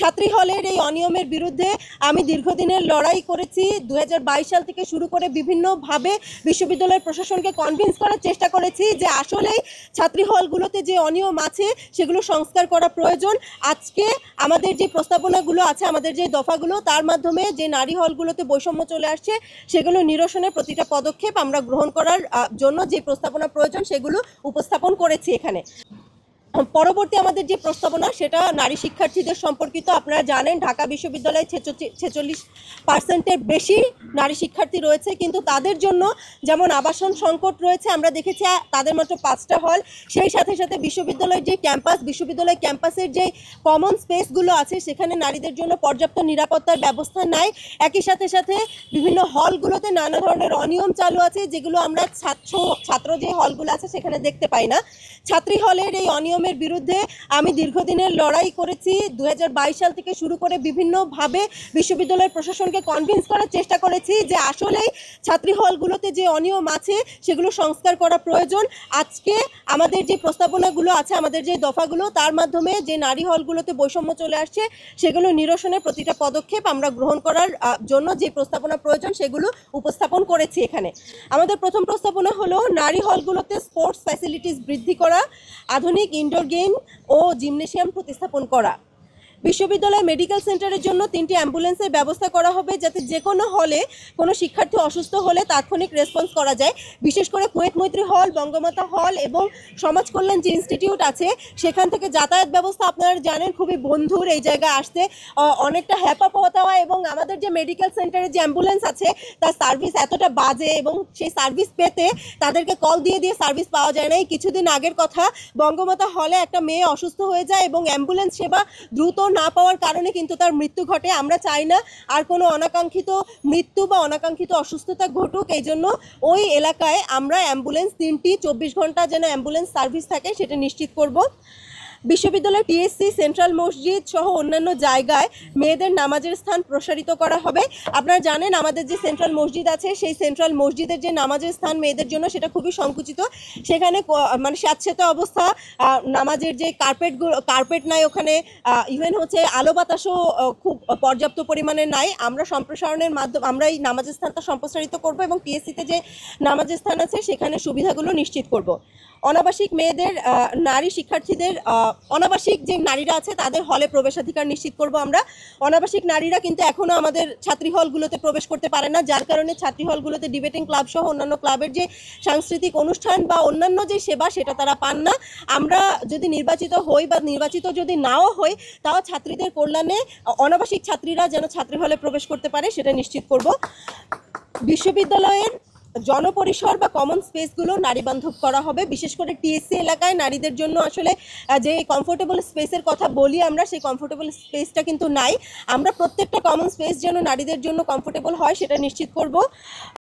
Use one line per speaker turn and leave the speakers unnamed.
ছাত্রী হলের এই অনিয়মের বিরুদ্ধে আমি দীর্ঘদিনের লড়াই করেছি। দু হাজার বাইশ সাল থেকে শুরু করে বিভিন্নভাবে বিশ্ববিদ্যালয়ের প্রশাসনকে কনভিন্স করার চেষ্টা করেছি যে আসলেই ছাত্রী হলগুলোতে যে অনিয়ম আছে, সেগুলো সংস্কার করা প্রয়োজন। আজকে আমাদের যে প্রস্তাবনাগুলো আছে, আমাদের যে দফাগুলো, তার মাধ্যমে যে নারী হলগুলোতে বৈষম্য চলে আসছে, সেগুলো নিরসনের প্রতিটা পদক্ষেপ আমরা গ্রহণ করার জন্য যে প্রস্তাবনা প্রয়োজন, সেগুলো উপস্থাপন করেছি এখানে। পরবর্তী আমাদের যে প্রস্তাবনা, সেটা নারী শিক্ষার্থীদের সম্পর্কিত। আপনারা জানেন, ঢাকা বিশ্ববিদ্যালয়ে ছেচল্লিশ পার্সেন্টের বেশি নারী শিক্ষার্থী রয়েছে। কিন্তু তাদের জন্য যেমন আবাসন সংকট রয়েছে, আমরা দেখেছি তাদের মাত্র পাঁচটা হল। সেই সাথে সাথে বিশ্ববিদ্যালয়ের যে ক্যাম্পাস, বিশ্ববিদ্যালয় ক্যাম্পাসের যে কমন স্পেসগুলো আছে, সেখানে নারীদের জন্য পর্যাপ্ত নিরাপত্তার ব্যবস্থা নাই। একই সাথে সাথে বিভিন্ন হলগুলোতে নানা ধরনের অনিয়ম চালু আছে, যেগুলো আমরা ছাত্র ছাত্র যে হলগুলো আছে, সেখানে দেখতে পাই না। ছাত্রী হলের এই অনিয়মের বিরুদ্ধে আমি দীর্ঘদিনের লড়াই করেছি। দু হাজার বাইশ সাল থেকে শুরু করে বিভিন্নভাবে বিশ্ববিদ্যালয়ের প্রশাসনকে কনভিন্স করার চেষ্টা করেছি যে আসলেই ছাত্রী হলগুলোতে যে অনিয়ম আছে, সেগুলো সংস্কার করা প্রয়োজন। আজকে আমাদের যে প্রস্তাবনাগুলো আছে, আমাদের যে দফাগুলো, তার মাধ্যমে যে নারী হলগুলোতে বৈষম্য চলে আসছে, সেগুলো নিরসনের প্রতিটা পদক্ষেপ আমরা গ্রহণ করার জন্য যে প্রস্তাবনা প্রয়োজন, সেগুলো উপস্থাপন করেছি এখানে। আমাদের প্রথম প্রস্তাবনা হলো, নারী হলগুলোতে স্পোর্টস ফ্যাসিলিটিস বৃদ্ধি করা, আধুনিক ইনডোর গেম ও জিমনেশিয়াম প্রতিস্থাপন করা। বিশ্ববিদ্যালয় মেডিকেল সেন্টারের জন্য তিনটি অ্যাম্বুলেন্সের ব্যবস্থা করা হবে যাতে যে কোনো হলে কোনো শিক্ষার্থী অসুস্থ হলে তাৎক্ষণিক রেসপন্স করা যায়। বিশেষ করে কুয়েত মৈত্রী হল, বঙ্গমাতা হল এবং সমাজ কল্যাণ যে ইনস্টিটিউট আছে, সেখান থেকে যাতায়াত ব্যবস্থা আপনারা জানেন খুবই বন্ধুর এই জায়গায় আসতে অনেকটা হ্যাপা পাওয়া এবং আমাদের যে মেডিকেল সেন্টারের যে অ্যাম্বুলেন্স আছে, তার সার্ভিস এতটা বাজে এবং সেই সার্ভিস পেতে তাদেরকে কল দিয়ে দিয়ে সার্ভিস পাওয়া যায় না এই কিছুদিন আগের কথা বঙ্গমাতা হলে একটা মেয়ে অসুস্থ হয়ে যায় এবং অ্যাম্বুলেন্স সেবা দ্রুত না পাওয়ার কারণে কিন্তু তার মৃত্যু ঘটে। আমরা চাই না আর কোনো অনাকাঙ্ক্ষিত মৃত্যু বা অনাকাঙ্ক্ষিত অসুস্থতা ঘটুক। এই জন্য ওই এলাকায় আমরা অ্যাম্বুলেন্স তিনটি, চব্বিশ ঘণ্টা যেন অ্যাম্বুলেন্স সার্ভিস থাকে সেটা নিশ্চিত করব। বিশ্ববিদ্যালয় টিএসসি, সেন্ট্রাল মসজিদ সহ অন্যান্য জায়গায় মেয়েদের নামাজের স্থান প্রসারিত করা হবে। আপনারা জানেন আমাদের যে সেন্ট্রাল মসজিদ আছে, সেই সেন্ট্রাল মসজিদের যে নামাজের স্থান মেয়েদের জন্য সেটা খুবই সংকুচিত। সেখানে মানে স্যাঁতস্যাঁতে অবস্থা নামাজের যে কার্পেটগুলো কার্পেট নাই ওখানে ইভেন হচ্ছে আলো বাতাসও খুব পর্যাপ্ত পরিমাণে নাই। আমরা সম্প্রসারণের মাধ্যমে, আমরা এই নামাজের স্থানটা সম্প্রসারিত করব এবং টিএসসিতে যে নামাজের স্থান আছে, সেখানে সুবিধাগুলো নিশ্চিত করব। অনাবাসিক মেয়েদের নারী শিক্ষার্থীদের অনাবাসিক যে নারীরা আছে, তাদের হলে প্রবেশাধিকার নিশ্চিত করব আমরা। অনাবাসিক নারীরা কিন্তু এখনও আমাদের ছাত্রী হলগুলোতে প্রবেশ করতে পারে না, যার কারণে ছাত্রী হলগুলোতে ডিবেটিং ক্লাব সহ অন্যান্য ক্লাবের যে সাংস্কৃতিক অনুষ্ঠান বা অন্যান্য যে সেবা, সেটা তারা পান না। আমরা যদি নির্বাচিত হই বা নির্বাচিত যদি নাও হই, তাও ছাত্রীদের কল্যাণে অনাবাসিক ছাত্রীরা যেন ছাত্রী হলে প্রবেশ করতে পারে, সেটা নিশ্চিত করব। বিশ্ববিদ্যালয়ের জনপরিসর বা কমন স্পেসগুলো নারীবান্ধব করা হবে। বিশেষ করে টিএসসি এলাকায় নারীদের জন্য আসলে যে কমফোর্টেবল স্পেসের কথা বলি আমরা, সেই কমফোর্টেবল স্পেসটা কিন্তু নাই। আমরা প্রত্যেকটা কমন স্পেস যেন নারীদের জন্য কমফোর্টেবল হয়, সেটা নিশ্চিত করব।